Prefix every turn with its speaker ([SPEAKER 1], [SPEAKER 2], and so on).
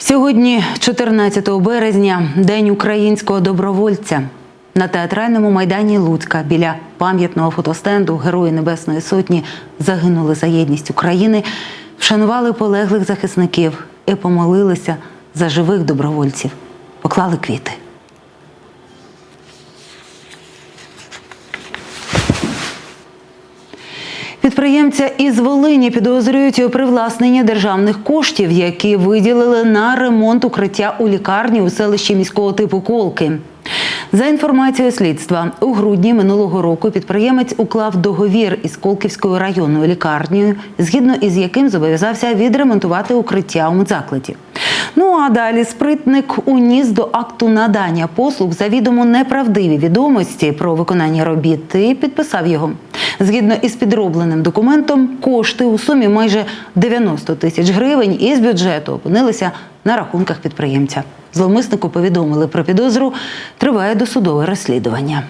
[SPEAKER 1] Сьогодні, 14 березня, день українського добровольця. На театральному майдані Луцька біля пам'ятного фотостенду Герої Небесної Сотні загинули за єдність України, вшанували полеглих захисників і помолилися за живих добровольців, поклали квіти. Підприємця із Волині підозрюють у привласненні державних коштів, які виділили на ремонт укриття у лікарні у селищі міського типу Колки. За інформацією слідства, у грудні минулого року підприємець уклав договір із Колківською районною лікарнею, згідно із яким зобов'язався відремонтувати укриття у медзакладі. Ну а далі спритник уніс до акту надання послуг завідомо неправдиві відомості про виконання робіт і підписав його. Згідно із підробленим документом, кошти у сумі майже 90 тисяч гривень із бюджету опинилися на рахунках підприємця. Зловмиснику повідомили про підозру. Триває досудове розслідування.